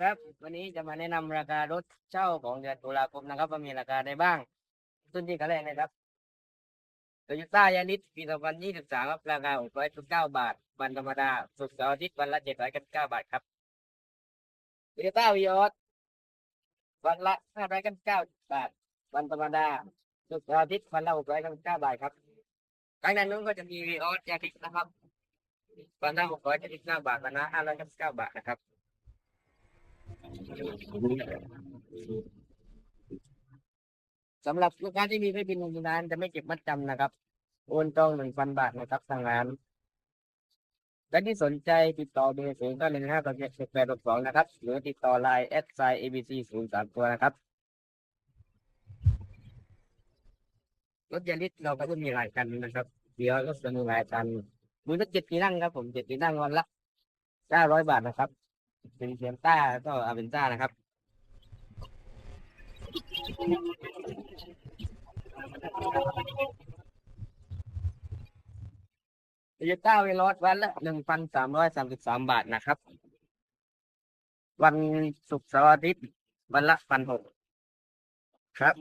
ครับ วันนี้จะมาแนะนำราคารถเช่าของเดือนตุลาคมนะครับว่ามีราคาใดบ้างต้นที่กันแรกนะครับโตโยต้ายาริสปี2023ครับราคา619บาท วันธรรมดา สุกร์เสาร์อาทิตย์วันละ799บาทครับโตโยต้าวีออสวันละ599บาท วันธรรมดา สุกร์เสาร์อาทิตย์วันละ699บาทครับข้างในนู้นก็จะมีวีออสยาริสนะครับ วันละ679บาทวันละ599บาทนะครับ สำหรับลูกค้าที่มีไม่บินในร้านจะไม่เก็บมัดจำนะครับ โอนตรงหนึ่งพันบาทนะครับทางร้านและที่สนใจติดต่อเบอร์ศูนย์เก้าหนึ่งห้าต่อเจ็ดแปดสองนะครับ หรือติดต่อไลน์แอดไซเอบีซีศูนย์สามตัวนะครับ รถยาริสเราก็จะมีหลายคันนะครับ เดี๋ยวก็จะมีหลายคัน มือรถเจ็ดที่นั่งครับผมเจ็ดที่นั่งวันละเก้าร้อยบาทนะครับ เป็นเซียมต้าก็อาเวนต้านะครับโตโยต้าเวลอสวันละหนึ่งพันสามร้อยสามสิบสามบาทนะครับ วันศุกร์เสาร์อาทิตย์วันละพันหกครับ